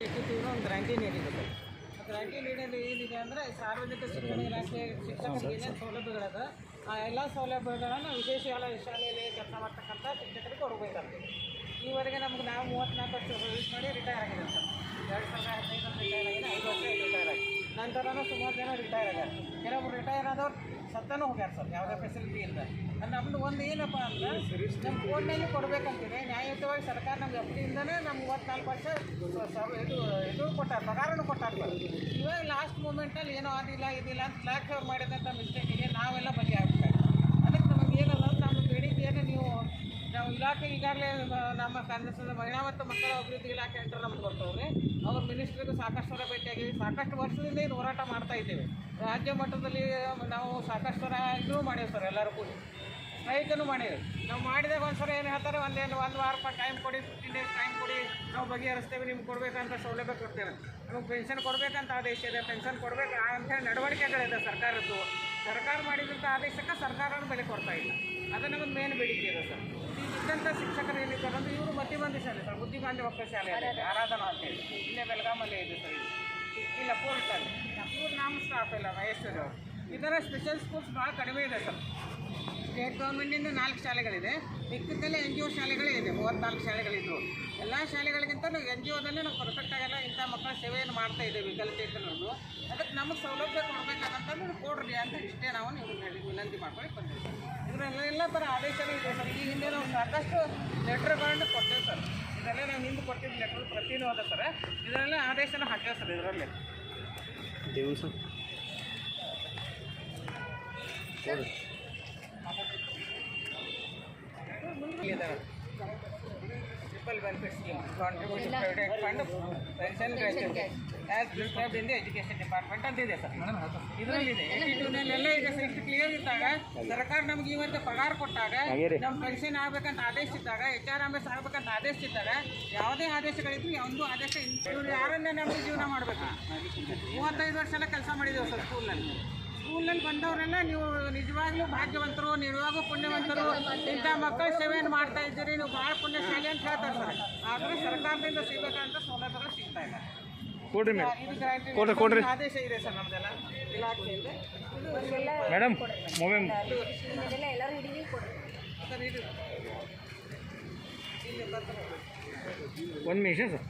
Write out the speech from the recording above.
ಇಟ್ಟಿದ್ದೀವಿ ಒಂದು ಗ್ಯಾರಂಟಿ ನೀಡಿದೆ ಸರ್ ಗ್ಯಾರಂಟಿ ನೀಡೋದು ಏನಿದೆ ಅಂದರೆ ಸಾರ್ವಜನಿಕ ಶಿಕ್ಷಣ ಇಲಾಖೆ ಶಿಕ್ಷಕರಿಗೆ ಏನೇನು ಸೌಲಭ್ಯಗಳದ ಆ ಎಲ್ಲ ಸೌಲಭ್ಯಗಳನ್ನು ಶಾಲಾ ಶಾಲೆಯಲ್ಲಿ ಕೆಲಸ ಮಾಡ್ತಕ್ಕಂಥ ಶಿಕ್ಷಕರಿಗೆ ಕೊಡಬೇಕಾಗ್ತದೆ ಈವರೆಗೆ ನಮ್ಗೆ ನಾವು ಮೂವತ್ತ್ನಾಲ್ಕು ವರ್ಷ ಸರ್ವಿಸ್ ಮಾಡಿ ರಿಟೈರ್ ಆಗಿದೆ ಸರ್ ಎರಡು ಸಾವಿರದ ಹದಿನೈದರಲ್ಲಿ ರಿಟೈರ್ ಆಗಿದೆ ಐದು ವರ್ಷ ರಿಟೈರ್ ಆಗಿ ನಂತರನೂ ಸುಮಾರು ಜನ ರಿಟೈರ್ ಆಗ್ಯಾರ. ಕೆಲವೊಬ್ರು ರಿಟೈರ್ ಆದವ್ರು ಸತ್ತನೂ ಹೋಗ್ಯಾರ ಸರ್, ಯಾವುದೇ ಫೆಸಿಲಿಟಿ ಇಲ್ಲ ನಮ್ದು ಒಂದು ಏನಪ್ಪ ಅಂದ್ರೆ ನಮ್ಮ ಕೋಡ್ನಲ್ಲಿ ಕೊಡ್ಬೇಕಂತೀವಿ ನ್ಯಾಯಯುತವಾಗಿ ಸರ್ಕಾರ ನಮ್ಗೆ ಎಫ್ಡಿಯಿಂದನೇ ನಮ್ಗೆ ಮೂವತ್ತ್ನಾಲ್ಕು ವರ್ಷ ಇದು ಇದು ಕೊಟ್ಟಾರ, ಪಗಾರನು ಕೊಟ್ಟಾರ ಇವಾಗ ಲಾಸ್ಟ್ ಮೂಮೆಂಟಲ್ಲಿ ಏನೋ ಅದಿಲ್ಲ, ಇದಿಲ್ಲ ಅಂತ ಅವ್ರು ಮಾಡಿದಂಥ ಮಿಸ್ಟೇಕಿಗೆ ನಾವೆಲ್ಲ ಬಗೆಯಾಗ್ಬೇಕು ಅದಕ್ಕೆ ನಮಗೆ ಏನಲ್ಲ ನಮ್ಮ ಬೇಡಿಕೆಯನ್ನು ನೀವು ನಾವು ಇಲಾಖೆ ಈಗಾಗಲೇ ನಮ್ಮ ಕಾಂಗ್ರೆಸ್ನ ಮಹಿಳಾ ಮತ್ತು ಮಕ್ಕಳ ಅಭಿವೃದ್ಧಿ ಇಲಾಖೆ ಅಂತ ನಮ್ಗೆ ಬರ್ತವ್ರೆ. ಅವ್ರ ಮಿನಿಸ್ಟ್ರಿಗೆ ಸಾಕಷ್ಟು ಭೇಟಿಯಾಗಿ ಸಾಕಷ್ಟು ವರ್ಷದಿಂದ ಏನು ಹೋರಾಟ ಮಾಡ್ತಾ ಇದ್ದೇವೆ. ರಾಜ್ಯ ಮಟ್ಟದಲ್ಲಿ ನಾವು ಸಾಕಷ್ಟು ಸಲ ಇದೂ ಮಾಡೇವಿ ಸರ್, ಎಲ್ಲರೂ ಕೂಡಿ. ಸ್ಟ್ರೈಕನ್ನು ಮಾಡಿದ್ದೇವೆ ನಾವು ಮಾಡಿದಾಗ ಒಂದು ಸಲ ಏನು ಹೇಳ್ತಾರೆ ಒಂದೇನು ಒಂದು ವಾರ ಟೈಮ್ ಕೊಡಿ ಫಿಫ್ಟೀನ್ ಡೇಸ್ ಟೈಮ್ ಕೊಡಿ, ನಾವು ಬಗೆಹರಿಸ್ತೇವೆ, ನಿಮ್ಗೆ ಕೊಡಬೇಕಂತ ಸೌಲಭ್ಯ ಕೊಡ್ತೇವೆ. ನಮಗೆ ಪೆನ್ಷನ್ ಕೊಡಬೇಕಂತ ಆದೇಶ ಇದೆ. ಪೆನ್ಷನ್ ಕೊಡಬೇಕು ಅಂಥೇಳಿ ನಡವಳಿಕೆಗಳಿದೆ ಸರ್ಕಾರದ್ದು. ಸರ್ಕಾರ ಮಾಡಿದಂಥ ಆದೇಶಕ್ಕೆ ಸರ್ಕಾರನೂ ಬೆಲೆ ಕೊಡ್ತಾ ಇಲ್ಲ. ಅದು ನಮಗೆ ಮೇನ್ ಬೇಡಿಕೆ ಇದೆ ಸರ್. ಇದ್ದಂಥ ಶಿಕ್ಷಕರು ಏನಿದ್ದಾರೆ ಅಂದ್ರೆ ಇವರು ಮಧ್ಯಬಂಧಿ ಶಾಲೆ ಸರ್, ಬುದ್ಧಿಮಾಂದ್ಯ ಮಕ್ಕಳ ಶಾಲೆ ಆರಾಧನಾ ಅಂತೇಳಿ ಇಲ್ಲೇ ಬೆಳಗಾಮಲ್ಲೇ ಇದೆ ಸರ್ ಇದು. ಇಲ್ಲ ಪೋರ್ಟಲ್ಲಿ ಇವ್ರು ನಮ್ಮ ಸ್ಟಾಫ್ ಇಲ್ಲ ಮಹೇಶ್ವರಿ ಅವರು. ಈ ಥರ ಸ್ಪೆಷಲ್ ಸ್ಕೂಲ್ಸ್ ಭಾಳ ಕಡಿಮೆ ಇದೆ ಸರ್. ಸ್ಟೇಟ್ ಗೌರ್ಮೆಂಟಿಂದ ನಾಲ್ಕು ಶಾಲೆಗಳಿದೆ. ಮಿಕ್ಕದಲ್ಲೇ ಎನ್ ಜಿ ಒ ಶಾಲೆಗಳೇ ಇದೆ ಮೂವತ್ತ್ನಾಲ್ಕು ಶಾಲೆಗಳಿದ್ರು. ಎಲ್ಲ ಶಾಲೆಗಳಿಗಿಂತ ಎನ್ ಜಿ ಒದಲ್ಲೇ ನಾವು ಪರ್ಫೆಕ್ಟಾಗೆಲ್ಲ ಇಂಥ ಮಕ್ಕಳ ಸೇವೆಯನ್ನು ಮಾಡ್ತಾ ಇದ್ದೇವೆ ವಿಕಲಚೇತನರು ಅದಕ್ಕೆ ನಮಗೆ ಸೌಲಭ್ಯ ಕೊಡಬೇಕಾದಂತಂದ್ರೆ ಕೊಡ್ರಿ ಅಂತ ಇಷ್ಟೇ ನಾವು ನೀವು ಹೇಳಿ ವಿನಂತಿ ಮಾಡ್ಕೊಂಡು ಬಂದಿದ್ದೀವಿ ಇದರಲ್ಲೆಲ್ಲ ಥರ ಆದೇಶನೇ ಇದೆ ಸರ್. ಈ ಹಿಂದೆ ನಾವು ಸಾಕಷ್ಟು ಲೆಟ್ರ್ಗಳನ್ನು ಕೊಟ್ಟೇವೆ ಸರ್. ಇದರಲ್ಲೇ ನಾವು ನಿಮ್ಗೆ ಕೊಟ್ಟಿದ್ದು ಲೆಟ್ರ್ ಪ್ರತಿನೂ ಅದ ಸರ್. ಇದರಲ್ಲೇ ಆದೇಶನ ಹಾಕೇವೆ ಸರ್ ಇದರಲ್ಲಿ. ದಿವಸ triple welfare scheme contribution provident fund pension in the education department ಅಂತ ಇದೆ ಸರ್. ಇದರಲ್ಲಿ ಎಲ್ಲ ಈಗ ಸೆಕ್ಟ್ ಕ್ಲಿಯರ್ ಇದ್ದಾಗ ಸರ್ಕಾರ ನಮ್ಗೆ ಇವತ್ತು ಪಗಾರ ಕೊಟ್ಟಾಗ ನಮ್ಮ ಪೆನ್ಷನ್ ಆಗ್ಬೇಕಂತ ಆದೇಶ ಇದ್ದಾಗ ಎಚ್ ಆರ್ ಎಸ್ ಆಗ್ಬೇಕಂತ ಆದೇಶ ಇದ್ದಾಗ ಯಾವುದೇ ಆದೇಶಗಳಿದ್ರು ಒಂದು ಆದೇಶ ಇವ್ರು ನಮ್ಗೆ ನಮಗೆ ಜೀವನ ಮಾಡಬೇಕು? ಮೂವತ್ತೈದು ವರ್ಷ ಎಲ್ಲ ಕೆಲಸ ಮಾಡಿದ್ದೇವೆ ಸರ್ ಸ್ಕೂಲ್ನಲ್ಲಿ ಸ್ಕೂಲ್ನಲ್ಲಿ ಬಂದವರೆಲ್ಲ ನೀವು ನಿಜವಾಗ್ಲೂ ಭಾಗ್ಯವಂತರು ನಿಜವಾಗೂ ಪುಣ್ಯವಂತರು. ಇಂಥ ಮಕ್ಕಳ ಸೇವೆಯನ್ನು ಮಾಡ್ತಾ ಇದ್ದೀರಿ? ನೀವು ಭಾಳ ಪುಣ್ಯಶಾಲಿ ಅಂತ ಹೇಳ್ತಾರೆ ಸರ್ ಆದರೆ ಸರ್ಕಾರದಿಂದ ಸಿಗಬೇಕಂತ ಸೌಲಭ್ಯಗಳು ಸಿಗ್ತಾ ಇಲ್ಲ. ಕೊಡ್ರಿ ಕೊಡ್ರಿ ಕೊಡ್ರಿ. ಆದೇಶ ಇದೆ ಸರ್ ನಮ್ದೆಲ್ಲ. ಇಲಾಖೆಯಿಂದ ಮೇಡಮ್ ಇದೆಲ್ಲ ಎಲ್ಲರೂ ಹಿಡೀರಿ ಕೊಡ್ರಿ ಸರ್ ಒಂದು ನಿಮಿಷ ಸರ್.